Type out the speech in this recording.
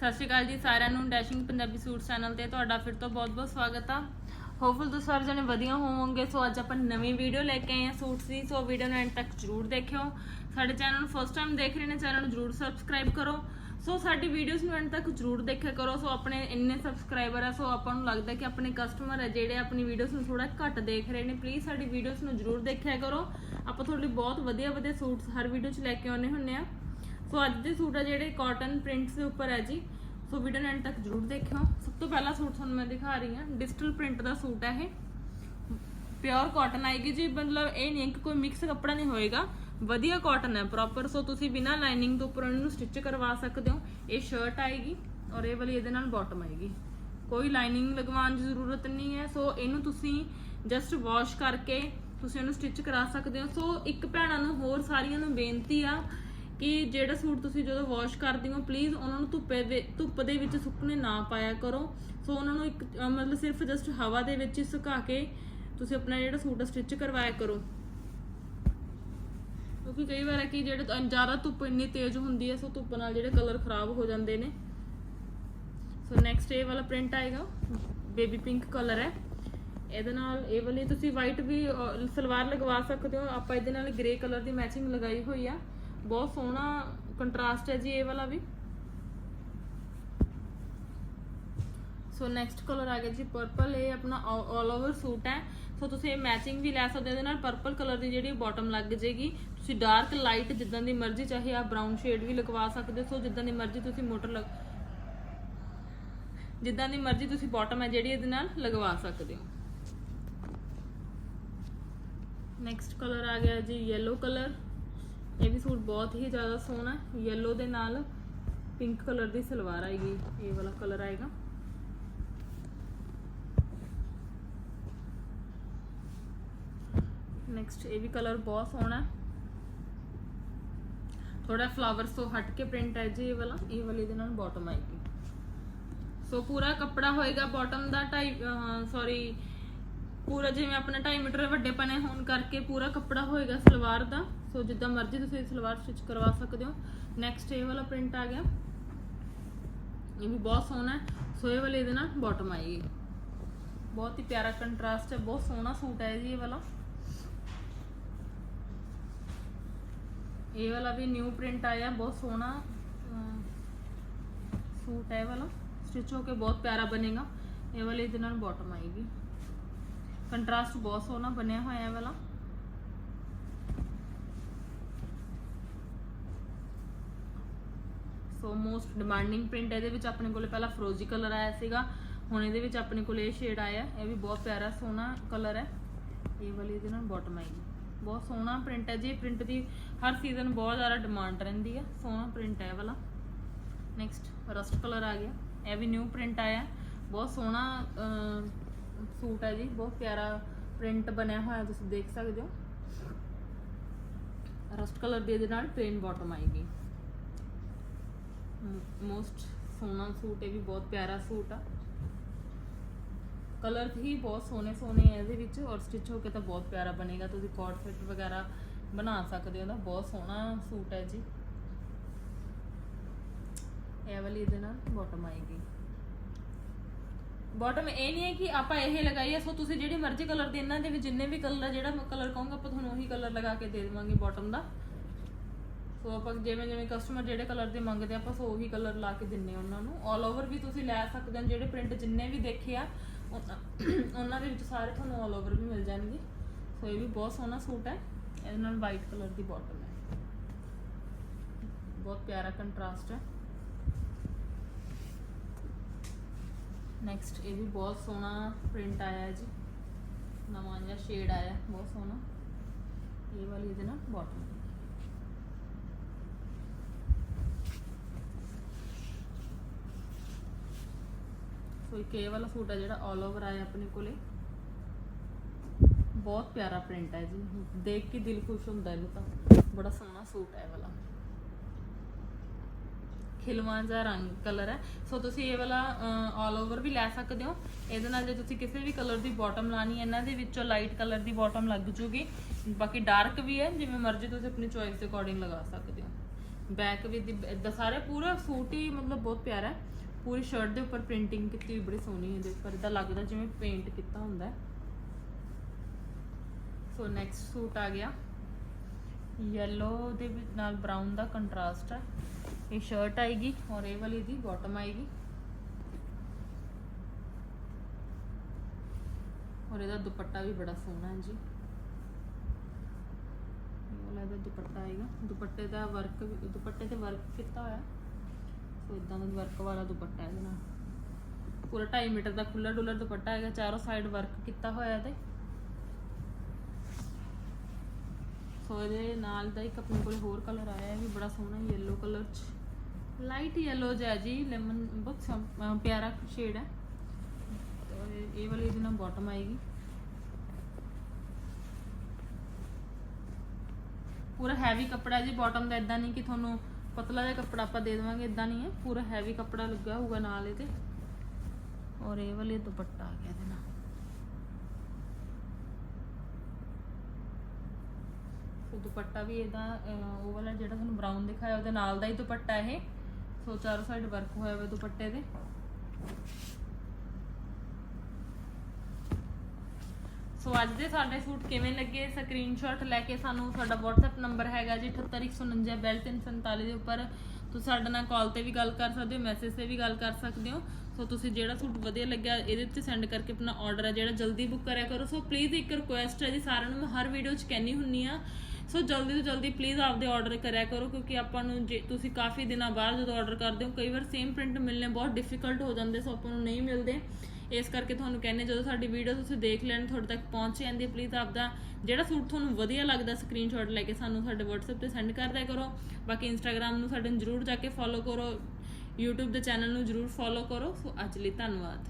ਸਤਿ ਸ਼੍ਰੀ ਅਕਾਲ ਜੀ ਸਾਰਿਆਂ ਨੂੰ ਡੈਸ਼ਿੰਗ ਪੰਜਾਬੀ ਸੂਟ ਚੈਨਲ ਤੇ ਤੁਹਾਡਾ ਫਿਰ ਤੋਂ ਬਹੁਤ-ਬਹੁਤ ਸਵਾਗਤ ਆ। ਹੋਪਫੁਲ ਤੁਸੀਂ ਸਾਰੇ ਜਣੇ ਵਧੀਆ ਹੋਵੋਗੇ, ਸੋ ਅੱਜ ਆਪਾਂ ਨਵੀਂ ਵੀਡੀਓ ਲੈ ਕੇ ਆਏ ਹਾਂ ਸੂਟਸ ਦੀ, ਸੋ ਵੀਡੀਓ ਨੂੰ ਐਂਡ ਤੱਕ ਜਰੂਰ ਦੇਖਿਓ। ਸਾਡੇ ਚੈਨਲ ਨੂੰ ਫਸਟ ਟਾਈਮ ਦੇਖ ਰਹੇ ਨੇ, ਚੈਨਲ ਨੂੰ ਜਰੂਰ ਸਬਸਕ੍ਰਾਈਬ ਕਰੋ। ਸੋ ਸਾਡੀ ਵੀਡੀਓਜ਼ ਨੂੰ ਐਂਡ ਤੱਕ ਜਰੂਰ ਦੇਖਿਆ ਕਰੋ, ਸੋ ਆਪਣੇ ਇੰਨੇ ਸਬਸਕ੍ਰਾਈਬਰ ਆ, ਸੋ ਆਪਾਂ ਨੂੰ ਲੱਗਦਾ ਕਿ ਆਪਣੇ ਕਸਟਮਰ ਹੈ ਜਿਹੜੇ ਆਪਣੀ ਵੀਡੀਓਜ਼ ਨੂੰ ਥੋੜਾ ਘੱਟ ਦੇਖ ਰਹੇ ਨੇ। ਪਲੀਜ਼ ਸਾਡੀ ਵੀਡੀਓਜ਼ ਨੂੰ ਜਰੂਰ ਦੇਖਿਆ ਕਰੋ। ਆਪਾਂ ਤੁਹਾਡੇ ਲਈ ਬਹੁਤ ਵਧੀਆ ਵਧੀਆ ਸੂਟਸ ਹਰ ਵੀਡੀਓ 'ਚ ਲੈ ਕੇ ਆਉਂਦੇ ਹੁੰਨੇ ਆ। ਸੋ ਅੱਜ ਦੇ ਸੂਟ ਆ ਜਿਹੜੇ ਕਾਟਨ ਪ੍ਰਿੰਟਸ ਦੇ ਉੱਪਰ ਹੈ ਜੀ। ਸੋ ਵੀਡੀਓ ਐਂਡ ਤੱਕ ਜਰੂਰ ਦੇਖਿਓ। ਸਭ ਤੋਂ ਪਹਿਲਾ ਸੂਟ ਤੁਹਾਨੂੰ ਮੈਂ ਦਿਖਾ ਰਹੀ ਹਾਂ। ਡਿਜੀਟਲ ਪ੍ਰਿੰਟ ਦਾ ਸੂਟ ਹੈ ਇਹ। ਪਿਓਰ ਕਾਟਨ ਆਏਗੀ ਜੀ। ਮਤਲਬ ਇਹ ਨਹੀਂ ਕਿ ਕੋਈ ਮਿਕਸ ਕੱਪੜਾ ਨਹੀਂ ਹੋਏਗਾ। ਵਧੀਆ ਕਾਟਨ ਹੈ ਪ੍ਰੋਪਰ ਸੋ ਤੁਸੀਂ ਬਿਨਾ ਲਾਈਨਿੰਗ ਤੋਂ ਉੱਪਰ ਇਹਨੂੰ ਸਟਿਚ ਕਰਵਾ ਸਕਦੇ ਹੋ। ਇਹ ਸ਼ਰਟ ਆਏਗੀ ਔਰ ਇਹ ਵਾਲੀ ਇਹਦੇ ਨਾਲ ਬਾਟਮ ਆਏਗੀ। ਕੋਈ ਲਾਈਨਿੰਗ ਲਗਵਾਉਣ ਦੀ ਜ਼ਰੂਰਤ ਨਹੀਂ ਹੈ। ਸੋ ਇਹਨੂੰ ਤੁਸੀਂ ਜਸਟ ਵਾਸ਼ ਕਰਕੇ ਤੁਸੀਂ ਇਹਨੂੰ ਸਟਿਚ ਕਰਾ ਸਕਦੇ ਹੋ। ਸੋ ਇੱਕ ਭੈਣਾਂ ਨੂੰ ਹੋਰ ਸਾਰੀਆਂ ਨੂੰ ਬੇਨਤੀ ਆ ਕਿ ਜਿਹੜਾ ਸੂਟ ਤੁਸੀਂ ਜਦੋਂ ਵਾਸ਼ ਕਰਦੇ ਹੋ ਪਲੀਜ਼ ਉਹਨਾਂ ਨੂੰ ਧੁੱਪੇ ਦੇ ਧੁੱਪ ਦੇ ਵਿੱਚ ਸੁੱਕਣੇ ਨਾ ਪਾਇਆ ਕਰੋ। ਸੋ ਉਹਨਾਂ ਨੂੰ ਇੱਕ ਅਹ ਮਤਲਬ ਸਿਰਫ ਜਸਟ ਹਵਾ ਦੇ ਵਿੱਚ ਹੀ ਸੁਕਾ ਕੇ ਤੁਸੀਂ ਆਪਣਾ ਜਿਹੜਾ ਸੂਟ ਸਟਿਚ ਕਰਵਾਇਆ ਕਰੋ। ਕਿਉਂਕਿ ਕਈ ਵਾਰ ਹੈ ਕਿ ਜਿਹੜੇ ਤਾਂ ਜ਼ਿਆਦਾ ਧੁੱਪ ਇੰਨੀ ਤੇਜ਼ ਹੁੰਦੀ ਹੈ ਸੋ ਧੁੱਪ ਨਾਲ ਜਿਹੜੇ ਕਲਰ ਖਰਾਬ ਹੋ ਜਾਂਦੇ ਨੇ। ਸੋ ਨੈਕਸਟ ਇਹ ਵਾਲਾ ਪ੍ਰਿੰਟ ਆਏਗਾ। ਬੇਬੀ ਪਿੰਕ ਕਲਰ ਹੈ। ਇਹਦੇ ਨਾਲ ਇਹ ਵਾਲੀ ਤੁਸੀਂ ਵਾਈਟ ਵੀ ਅਹ, ਸਲਵਾਰ ਲਗਵਾ ਸਕਦੇ ਹੋ। ਆਪਾਂ ਇਹਦੇ ਨਾਲ ਗ੍ਰੇ ਕਲਰ ਦੀ ਮੈਚਿੰਗ ਲਗਾਈ ਹੋਈ ਆ। ਬਹੁਤ ਸੋਹਣਾ ਕੰਟਰਾਸਟ ਹੈ ਜੀ ਇਹ ਵਾਲਾ ਵੀ। ਸੋ ਨੈਕਸਟ ਕਲਰ ਆ ਗਿਆ ਜੀ ਪਰਪਲ ਇਹ ਆਪਣਾ ਆਲ ਓਵਰ ਸੂਟ ਹੈ। ਸੋ ਤੁਸੀਂ ਇਹ ਮੈਚਿੰਗ ਵੀ ਲੈ ਸਕਦੇ ਹੋ, ਇਹਦੇ ਨਾਲ ਪਰਪਲ ਕਲਰ ਦੀ ਜਿਹੜੀ ਬਾਟਮ ਲੱਗ ਜੇਗੀ। ਤੁਸੀਂ ਡਾਰਕ ਲਾਈਟ ਜਿੱਦਾਂ ਦੀ ਮਰਜ਼ੀ, ਚਾਹੇ ਆ ਬ੍ਰਾਊਨ ਸ਼ੇਡ ਵੀ ਲਗਵਾ ਸਕਦੇ ਹੋ। ਸੋ ਜਿੱਦਾਂ ਦੀ ਮਰਜ਼ੀ ਤੁਸੀਂ ਮੋਟਰ ਲਗ ਜਿੱਦਾਂ ਦੀ ਮਰਜ਼ੀ ਤੁਸੀਂ ਬਾਟਮ ਹੈ ਜਿਹੜੀ ਇਹਦੇ ਨਾਲ ਲਗਵਾ ਸਕਦੇ ਹੋ। ਨੈਕਸਟ ਕਲਰ ਆ ਗਿਆ ਜੀ yellow ਕਲਰ ਇਹ ਵੀ ਸੂਟ ਬਹੁਤ ਹੀ ਜ਼ਿਆਦਾ ਸੋਹਣਾ ਹੈ। Yellow ਦੇ ਨਾਲ ਪਿੰਕ ਕਲਰ ਦੀ ਸਲਵਾਰ ਆਏਗੀ ਇਹ ਵਾਲਾ ਕਲਰ ਆਏਗਾ। ਨੈਕਸਟ ਇਹ ਵੀ ਕਲਰ ਬਹੁਤ ਸੋਹਣਾ ਥੋੜਾ ਫਲਾਵਰਸ ਤੋਂ ਹਟ ਕੇ ਪ੍ਰਿੰਟ ਹੈ ਜੀ ਇਹ ਵਾਲਾ। ਇਹ ਵਾਲੇ ਦੇ ਨਾਲ ਬਾਟਮ ਆਏਗੀ। ਸੋ ਪੂਰਾ ਕੱਪੜਾ ਹੋਏਗਾ ਬਾਟਮ ਦਾ 2.5 ਸੌਰੀ ਪੂਰਾ ਜਿਵੇਂ ਆਪਣਾ 2.5 ਮੀਟਰ ਵੱਡੇ ਪਨੇ ਹੋਣ ਕਰਕੇ ਪੂਰਾ ਕੱਪੜਾ ਹੋਏਗਾ ਸਲਵਾਰ ਦਾ। ਸੋ ਜਿੱਦਾਂ ਮਰਜ਼ੀ ਤੁਸੀਂ ਸਲਵਾਰ ਸਟਿਚ ਕਰਵਾ ਸਕਦੇ ਹੋ। ਨੈਕਸਟ ਇਹ ਵਾਲਾ ਪ੍ਰਿੰਟ ਆ ਗਿਆ। ਇਹ ਵੀ ਬਹੁਤ ਸੋਹਣਾ ਹੈ। ਸੋ ਇਹ ਵਾਲੇ ਇਹਦੇ ਨਾਲ ਬਾਟਮ ਆਏਗੀ। ਬਹੁਤ ਹੀ ਪਿਆਰਾ ਕੰਟਰਾਸਟ ਹੈ ਬਹੁਤ ਸੋਹਣਾ ਸੂਟ ਹੈ ਜੀ ਇਹ ਵਾਲਾ। ਇਹ ਵਾਲਾ ਵੀ ਨਿਊ ਪ੍ਰਿੰਟ ਆਇਆ ਬਹੁਤ ਸੋਹਣਾ ਅਮ, ਸੂਟ ਹੈ ਇਹ ਵਾਲਾ। ਸਟਿਚ ਹੋ ਕੇ ਬਹੁਤ ਪਿਆਰਾ ਬਣੇਗਾ। ਇਹ ਵਾਲੇ ਇਹਦੇ ਨਾਲ ਬਾਟਮ ਆਏਗੀ ਕੰਟਰਾਸਟ ਬਹੁਤ ਸੋਹਣਾ ਬਣਿਆ ਹੋਇਆ ਹੈ ਵਾਲਾ। ਸੋ ਮੋਸਟ ਡਿਮਾਂਡਿੰਗ ਪ੍ਰਿੰਟ ਇਹਦੇ ਵਿੱਚ ਆਪਣੇ ਕੋਲੇ ਪਹਿਲਾਂ ਫਰੋਜ਼ੀ ਕਲਰ ਆਇਆ ਸੀਗਾ। ਹੁਣ ਇਹਦੇ ਵਿੱਚ ਆਪਣੇ ਕੋਲੇ ਇਹ ਸ਼ੇਡ ਆਇਆ। ਇਹ ਵੀ ਬਹੁਤ ਪਿਆਰਾ ਸੋਹਣਾ ਕਲਰ ਹੈ। ਇਹ ਵਾਲੀ ਇਹਦੇ ਨਾਲ ਬਾਟਮ ਆਏਗੀ ਬਹੁਤ ਸੋਹਣਾ ਪ੍ਰਿੰਟ ਹੈ। ਜੀ ਪ੍ਰਿੰਟ ਦੀ ਹਰ ਸੀਜ਼ਨ ਬਹੁਤ ਜ਼ਿਆਦਾ ਡਿਮਾਂਡ ਰਹਿੰਦੀ ਹੈ, ਸੋਹਣਾ ਪ੍ਰਿੰਟ ਹੈ ਇਹ ਵਾਲਾ। ਨੈਕਸਟ ਰਸਟ ਕਲਰ ਆ ਗਿਆ। ਇਹ ਵੀ ਨਿਊ ਪ੍ਰਿੰਟ ਆਇਆ। ਬਹੁਤ ਸੋਹਣਾ ਸੂਟ ਹੈ ਜੀ, ਬਹੁਤ ਪਿਆਰਾ ਪ੍ਰਿੰਟ ਬਣਿਆ ਹੋਇਆ, ਤੁਸੀਂ ਦੇਖ ਸਕਦੇ ਹੋ। ਰਸਟ ਕਲਰ ਦੇ ਇਹਦੇ ਨਾਲ ਪਲੇਨ ਬਾਟਮ ਆਏਗੀ। ਮੋਸਟ ਸੋਹਣਾ ਸੂਟ, ਇਹ ਵੀ ਬਹੁਤ ਪਿਆਰਾ ਸੂਟ ਆ। ਕਲਰ ਹੀ ਬਹੁਤ ਸੋਹਣੇ ਸੋਹਣੇ ਆ ਇਹਦੇ ਵਿੱਚ, ਔਰ ਸਟਿਚ ਹੋ ਕੇ ਤਾਂ ਬਹੁਤ ਪਿਆਰਾ ਬਣੇਗਾ। ਤੁਸੀਂ ਕੋਟ ਫਿਟ ਵਗੈਰਾ ਬਣਾ ਸਕਦੇ ਹੋ ਨਾ ਬਹੁਤ ਸੋਹਣਾ ਸੂਟ ਹੈ ਜੀ। ਇਹ ਵਾਲੀ ਇਹਦੇ ਨਾਲ ਬਾਟਮ ਆਏਗੀ। ਬਾਟਮ ਇਹ ਨਹੀਂ ਹੈ ਕਿ ਆਪਾਂ ਇਹ ਲਗਾਈਏ ਸੋ ਤੁਸੀਂ ਜਿਹੜੀ ਮਰਜ਼ੀ ਕਲਰ ਦੇ ਇਹਨਾਂ ਦੇ ਵਿੱਚ ਜਿੰਨੇ ਵੀ ਕਲਰ ਆ ਜਿਹੜਾ ਕਲਰ ਕਹੋਗੇ ਆਪਾਂ ਤੁਹਾਨੂੰ ਉਹੀ ਕਲਰ ਲਗਾ ਕੇ ਦੇ ਦੇਵਾਂਗੇ ਬਾਟਮ ਦਾ। ਸੋ ਆਪਾਂ ਜਿਵੇਂ ਜਿਵੇਂ ਕਸਟਮਰ ਜਿਹੜੇ ਕਲਰ ਦੇ ਮੰਗਦੇ ਆ, ਆਪਾਂ ਸੋ ਉਹੀ ਕਲਰ ਲਾ ਕੇ ਦਿੰਨੇ ਆ ਉਹਨਾਂ ਨੂੰ। 올 ਓਵਰ ਵੀ ਤੁਸੀਂ ਲੈ ਸਕਦੇ ਹੋ ਜਿਹੜੇ ਪ੍ਰਿੰਟ ਜਿੰਨੇ ਵੀ ਦੇਖੇ ਆ ਉਹਨਾਂ ਉਹਨਾਂ ਦੇ ਵਿੱਚ ਸਾਰੇ ਤੁਹਾਨੂੰ 올 ਓਵਰ ਵੀ ਮਿਲ ਜਾਣਗੇ। ਸੋ ਇਹ ਵੀ ਬਹੁਤ ਸੋਹਣਾ ਸੂਟ ਹੈ ਇਹਦੇ ਨਾਲ ਵਾਈਟ ਕਲਰ ਦੀ ਬਾਟਮ ਹੈ। ਬਹੁਤ ਪਿਆਰਾ ਕੰਟਰਾਸਟ ਹੈ। ਨੈਕਸਟ ਇਹ ਵੀ ਬਹੁਤ ਸੋਹਣਾ ਪ੍ਰਿੰਟ ਆਇਆ ਹੈ ਜੀ। ਨਵਾਂ ਜਿਹਾ ਸ਼ੇਡ ਆਇਆ, ਬਹੁਤ ਸੋਹਣਾ। ਇਹ ਵਾਲੀ ਇਹਦੇ ਨਾਲ ਬਾਟਮ ਸੋ ਇੱਕ ਇਹ ਵਾਲਾ ਸੂਟ ਹੈ ਜਿਹੜਾ 올 ਓਵਰ ਆਇਆ ਆਪਣੇ ਕੋਲੇ। ਬਹੁਤ ਪਿਆਰਾ ਪ੍ਰਿੰਟ ਹੈ ਜੀ। ਦੇਖ ਕੇ ਦਿਲ ਖੁਸ਼ ਹੁੰਦਾ ਇਹਨੂੰ ਤਾਂ। ਬੜਾ ਸੋਹਣਾ ਸੂਟ ਹੈ ਇਹ ਵਾਲਾ। ਖਿਲਵਾਂ ਜਾਂ ਰੰਗ ਕਲਰ ਹੈ। ਸੋ ਤੁਸੀਂ ਇਹ ਵਾਲਾ 올 ਓਵਰ ਵੀ ਲੈ ਸਕਦੇ ਹੋ। ਇਹਦੇ ਨਾਲ ਜੇ ਤੁਸੀਂ ਕਿਸੇ ਵੀ ਕਲਰ ਦੀ ਬਾਟਮ ਲਾਣੀ ਹੈ, ਇਹਨਾਂ ਦੇ ਵਿੱਚੋਂ ਲਾਈਟ ਕਲਰ ਦੀ ਬਾਟਮ ਲੱਗ ਜੂਗੀ। ਬਾਕੀ ਡਾਰਕ ਵੀ ਹੈ, ਜਿਵੇਂ ਮਰਜ਼ੀ ਤੁਸੀਂ ਆਪਣੀ ਚੋਇਸ ਦੇ ਅਕੋਰਡਿੰਗ ਲਗਾ ਸਕਦੇ ਹੋ। ਬੈਕ ਵੀ ਦੀ ਇਦਾਂ ਸਾਰੇ ਪੂਰਾ ਸੂਟ ਹੀ ਮਤਲਬ ਬਹੁਤ ਪਿਆਰਾ ਹੈ। ਪੂਰੀ ਸ਼ਰਟ ਦੇ ਉੱਪਰ ਪ੍ਰਿੰਟਿੰਗ ਕੀਤੀ ਹੋਈ, ਬੜੀ ਸੋਹਣੀ ਹੈ ਇਹਦੇ ਉੱਪਰ। ਇਦਾਂ ਲੱਗਦਾ ਜਿਵੇਂ ਪੇਂਟ ਕੀਤਾ ਹੁੰਦਾ ਹੈ। ਸੋ ਨੈਕਸਟ ਸੂਟ ਆ ਗਿਆ। ਯੈਲੋ ਦੇ ਨਾਲ ਬਰਾਊਨ ਦਾ ਕੰਟਰਾਸਟ ਹੈ। ਇਹ ਸ਼ਰਟ ਆਏਗੀ ਔਰ ਇਹ ਵਾਲੀ ਦੀ ਬਾਟਮ ਆਏਗੀ। ਔਰ ਇਹਦਾ ਦੁਪੱਟਾ ਵੀ ਬੜਾ ਸੋਹਣਾ ਹੈ ਜੀ। ਇਹ ਵਾਲਾ ਇਹਦਾ ਦੁਪੱਟਾ ਆਏਗਾ। ਦੁਪੱਟੇ ਦਾ ਵਰਕ ਦੁਪੱਟੇ ਤੇ ਵਰਕ ਕੀਤਾ ਹੋਇਆ। ਸੋ ਇਦਾਂ ਦਾ ਵਰਕ ਵਾਲਾ ਦੁਪੱਟਾ ਇਹਦੇ ਨਾਲ। ਪੂਰਾ 2.5 ਮੀਟਰ ਦਾ ਖੁੱਲਾ ਡੁੱਲਾ ਦੁਪੱਟਾ ਹੈਗਾ, ਚਾਰੋਂ ਸਾਈਡ ਵਰਕ ਕੀਤਾ ਹੋਇਆ ਇਹਦੇ। ਸੋ ਇਹਦੇ ਨਾਲ ਦਾ ਇੱਕ ਆਪਣੇ ਕੋਲ ਹੋਰ ਕਲਰ ਆਇਆ ਹੈ ਵੀ ਬੜਾ ਸੋਹਣਾ ਯੈਲੋ ਕਲਰ ਚ। ਲਾਈਟ ਯੈਲੋ ਜਿਹਾ ਜੀ ਲੈਮਨ ਬਹੁਤ ਸੋਹਣਾ- ਅਹ ਪਿਆਰਾ ਸ਼ੇਡ ਹੈ। ਤੇ ਇਹ- ਇਹ ਵਾਲੀ ਇਹਦੇ ਨਾਲ ਬਾਟਮ ਆਏਗੀ। ਪੂਰਾ ਹੈਵੀ ਕੱਪੜਾ ਜੀ ਬਾਟਮ ਦਾ ਇਦਾਂ ਨਹੀਂ ਕਿ ਤੁਹਾਨੂੰ ਪਤਲਾ ਜਿਹਾ ਕੱਪੜਾ ਆਪਾਂ ਦੇ ਦੇਵਾਂਗੇ ਇਦਾਂ ਨਹੀਂ ਹੈ। ਪੂਰਾ ਹੈਵੀ ਕੱਪੜਾ ਲੱਗਾ ਹੋਊਗਾ ਨਾਲ ਇਹਦੇ। ਔਰ ਇਹ ਵਾਲੀ ਦੁਪੱਟਾ ਆ ਗਿਆ ਇਹਦੇ ਨਾਲ। ਸੋ ਦੁਪੱਟਾ ਵੀ ਇਹਦਾ ਅਹ, ਉਹ ਵਾਲਾ ਜਿਹੜਾ ਤੁਹਾਨੂੰ ਬਰਾਊਨ ਦਿਖਾਇਆ ਉਹਦੇ ਨਾਲ ਦਾ ਹੀ ਦੁਪੱਟਾ ਇਹ। ਸੋ ਚਾਰੋਂ ਸਾਈਡ ਵਰਕ ਹੋਇਆ ਹੋਇਆ ਦੁਪੱਟੇ ਦੇ। ਸੋ ਅੱਜ ਦੇ ਸਾਡੇ ਸੂਟ ਕਿਵੇਂ ਲੱਗੇ ਸਕਰੀਨਸ਼ਾਟ ਲੈ ਕੇ ਸਾਨੂੰ ਸਾਡਾ WhatsApp ਨੰਬਰ ਹੈਗਾ ਜੀ 78149 ਦੇ ਉੱਪਰ। ਤੁਸੀਂ ਸਾਡੇ ਨਾਲ ਕਾਲ ਤੇ ਵੀ ਗੱਲ ਕਰ ਸਕਦੇ ਹੋ ਮੈਸੇਜ ਤੇ ਵੀ ਗੱਲ ਕਰ ਸਕਦੇ ਹੋ। ਸੋ ਤੁਸੀਂ ਜਿਹੜਾ ਸੂਟ ਵਧੀਆ ਲੱਗਿਆ ਇਹਦੇ ਉੱਤੇ ਸੈਂਡ ਕਰਕੇ ਆਪਣਾ ਆਰਡਰ ਹੈ ਜਿਹੜਾ ਜਲਦੀ ਬੁੱਕ ਕਰਿਆ ਕਰੋ। ਸੋ ਪਲੀਜ਼ ਇੱਕ ਰਿਕੁਐਸਟ ਹੈ ਜੀ, ਸਾਰਿਆਂ ਨੂੰ ਮੈਂ ਹਰ ਵੀਡੀਓ 'ਚ ਕਹਿੰਨੀ ਹੁੰਨੀ ਆ ਸੋ ਜਲਦੀ ਤੋਂ ਜਲਦੀ ਪਲੀਜ਼ ਆਪਦੇ ਆਰਡਰ ਕਰਿਆ ਕਰੋ, ਕਿਉਂਕਿ ਆਪਾਂ ਨੂੰ ਜੇ ਤੁਸੀਂ ਕਾਫੀ ਦਿਨਾਂ ਬਾਅਦ ਜਦੋਂ ਆਰਡਰ ਕਰਦੇ ਹੋ, ਕਈ ਵਾਰ ਸੇਮ ਪ੍ਰਿੰਟ ਮਿਲਨੇ ਬਹੁਤ ਡਿਫਿਕਲਟ ਹੋ ਜਾਂਦੇ, ਸੋ ਆਪਾਂ ਨੂੰ ਨਹੀਂ ਮਿਲਦੇ। ਇਸ ਕਰਕੇ ਤੁਹਾਨੂੰ ਕਹਿੰਨੇ ਜਦੋਂ ਸਾਡੀ ਵੀਡੀਓ ਤੁਸੀਂ ਦੇਖ ਲੈਣ, ਤੁਹਾਡੇ ਤੱਕ ਪਹੁੰਚ ਜਾਂਦੀ ਹੈ ਪਲੀਜ਼ ਆਪਦਾ ਜਿਹੜਾ ਸੂਟ ਤੁਹਾਨੂੰ ਵਧੀਆ ਲੱਗਦਾ ਸਕਰੀਨਸ਼ਾਟ ਲੈ ਕੇ ਸਾਨੂੰ ਸਾਡੇ WhatsApp ਤੇ ਸੈਂਡ ਕਰ ਦਿਆ ਕਰੋ। ਬਾਕੀ Instagram ਨੂੰ ਸਾਡੇ ਜਰੂਰ ਜਾ ਕੇ ਫੋਲੋ ਕਰੋ, YouTube ਦੇ ਚੈਨਲ ਨੂੰ ਜਰੂਰ ਫੋਲੋ ਕਰੋ। ਸੋ ਅੱਜ ਲਈ ਧੰਨਵਾਦ।